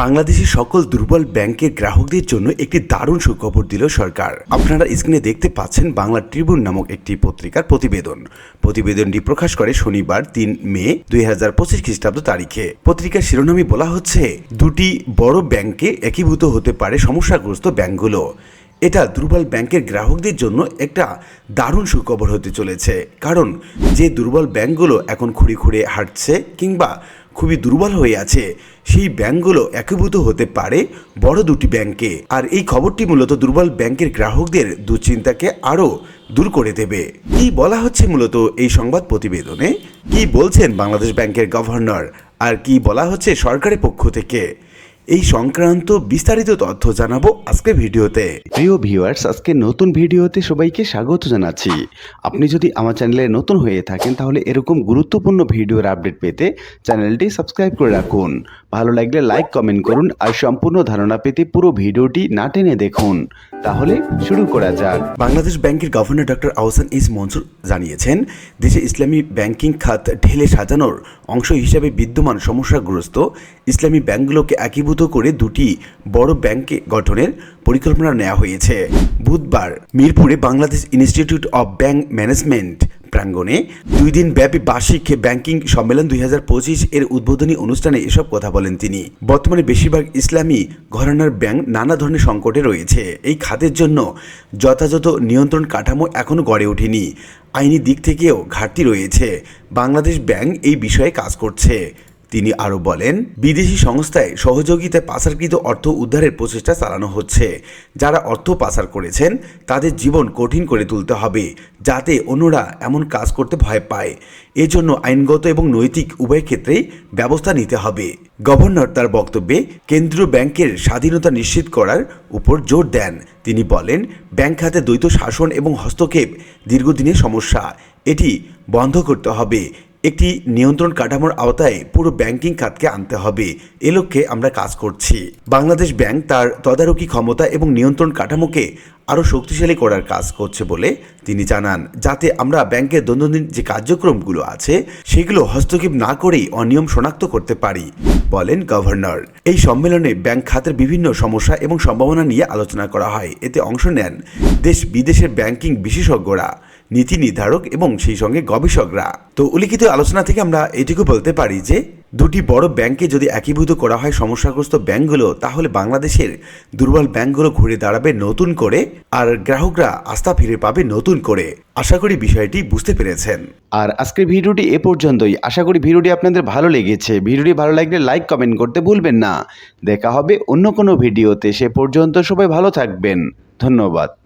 বাংলাদেশের সকল দুর্বল ব্যাংকের গ্রাহকদের জন্য একটি দারুণ সুখবর দিল সরকার। আপনারা স্ক্রিনে দেখতে পাচ্ছেন বাংলা ট্রিবিউন নামক একটি পত্রিকার প্রতিবেদন। প্রতিবেদনটি প্রকাশ করে শনিবার তিন মে দুই হাজার পঁচিশ খ্রিস্টাব্দ তারিখে। পত্রিকার শিরোনামে বলা হচ্ছে, দুটি বড় ব্যাংকে একীভূত হতে পারে সমস্যাগ্রস্ত ব্যাংকগুলো। এটা দুর্বল ব্যাংকের গ্রাহকদের জন্য একটা দারুণ সুখবর হতে চলেছে। কারণ, যে দুর্বল ব্যাংকগুলো এখন খুঁড়ে খুঁড়ে হাঁটছে কিংবা খুবই দুর্বল হয়ে আছে। সেই ব্যাংকগুলো একীভূত হতে পারে বড় দুটি ব্যাংকে। আর এই খবরটি মূলত দুর্বল ব্যাংকের গ্রাহকদের দুশ্চিন্তাকে আরও দূর করে দেবে। কি বলা হচ্ছে মূলত এই সংবাদ প্রতিবেদনে? কি বলছেন বাংলাদেশ ব্যাংকের গভর্নর? আর কি বলা হচ্ছে সরকারের পক্ষ থেকে? এই সংক্রান্ত বিস্তারিত তথ্য জানাব আজকে ভিডিওতে। প্রিয় ভিউয়ার্স আজকে নতুন ভিডিওতে সবাইকে স্বাগত জানাচ্ছি। আপনি যদি আমার চ্যানেলে নতুন হয়ে থাকেন তাহলে এরকম গুরুত্বপূর্ণ ভিডিওর আপডেট পেতে চ্যানেলটি সাবস্ক্রাইব করে রাখুন। ভালো লাগলে লাইক কমেন্ট করুন আর সম্পূর্ণ ধারণা পেতে পুরো ভিডিওটি না টেনে দেখুন। তাহলে শুরু করা যাক। বাংলাদেশ ব্যাংকের গভর্নর ডক্টর আহসান ইস মনসুর জানিয়েছেন দেশে ইসলামী ব্যাংকিং খাত ঢেলে সাজানোর অংশ হিসেবে বিদ্যমান সমস্যাগ্রস্ত ইসলামী ব্যাংকগুলোকে একীভূত করে দুটি বড় ব্যাংকে গঠনের পরিকল্পনা নেওয়া হয়েছে। বুধবার মিরপুরে Bangladesh institute of bank management প্রাঙ্গণে দুই দিন ব্যাপী বার্ষিক ব্যাংকিং সম্মেলন দুই হাজার পঁচিশ এর উদ্বোধনী অনুষ্ঠানে এসব কথা বলেন তিনি। বর্তমানে বেশিরভাগ ইসলামী ঘরানার ব্যাংক নানা ধরনের সংকটে রয়েছে। এই খাতের জন্য যথাযথ নিয়ন্ত্রণ কাঠামো এখনও গড়ে ওঠেনি। আইনি দিক থেকেও ঘাটতি রয়েছে। বাংলাদেশ ব্যাংক এই বিষয়ে কাজ করছে। তিনি আরও বলেন, বিদেশি সংস্থায় সহযোগিতায় পাচারকৃত অর্থ উদ্ধারের প্রচেষ্টা চালানো হচ্ছে। যারা অর্থ পাচার করেছেন, তাদের জীবন কঠিন করে তুলতে হবে, যাতে অন্যরা এমন কাজ করতে ভয় পায়। এজন্য আইনগত এবং নৈতিক উভয় ক্ষেত্রেই ব্যবস্থা নিতে হবে। গভর্নর তার বক্তব্যে কেন্দ্রীয় ব্যাংকের স্বাধীনতা নিশ্চিত করার উপর জোর দেন। তিনি বলেন, ব্যাংক খাতে দ্বৈত শাসন এবং হস্তক্ষেপ দীর্ঘদিনের সমস্যা। এটি বন্ধ করতে হবে। একটি নিয়ন্ত্রণ কাঠামোর আওতায় পুরো ব্যাংকিং খাতকে আনতে হবে। এ লক্ষ্যে আমরা কাজ করছি। বাংলাদেশ ব্যাংক তার তদারকি ক্ষমতা এবং নিয়ন্ত্রণ কাঠামোকে আরও শক্তিশালী করার কাজ করছে বলে তিনি জানান। যাতে আমরা ব্যাংকের দৈনন্দিন যে কার্যক্রমগুলো আছে, সেগুলো হস্তক্ষেপ না করেই অনিয়ম শনাক্ত করতে পারি, বলেন গভর্নর। এই সম্মেলনে ব্যাংক খাতের বিভিন্ন সমস্যা এবং সম্ভাবনা নিয়ে আলোচনা করা হয়। এতে অংশ নেন দেশ বিদেশের ব্যাংকিং বিশেষজ্ঞরা। নীতি নির্ধারক এবং সেই সঙ্গে গবেষকরা। তো উল্লিখিত আলোচনা থেকে আমরা এটুকু বলতে পারি যে, দুটি বড় ব্যাংকে যদি একীভূত করা হয় সমস্যাগ্রস্ত ব্যাংকগুলো, তাহলে বাংলাদেশের দুর্বল ব্যাংকগুলো ঘুরে দাঁড়াবে নতুন করে আর গ্রাহকরা আস্থা ফিরে পাবে নতুন করে। আশা করি বিষয়টি বুঝতে পেরেছেন। আর আজকের ভিডিওটি এ পর্যন্তই। আশা করি ভিডিওটি আপনাদের ভালো লেগেছে। ভিডিওটি ভালো লাগলে লাইক, কমেন্ট করতে ভুলবেন না। দেখা হবে অন্য কোনো ভিডিওতে। সে পর্যন্ত সবাই ভালো থাকবেন। ধন্যবাদ।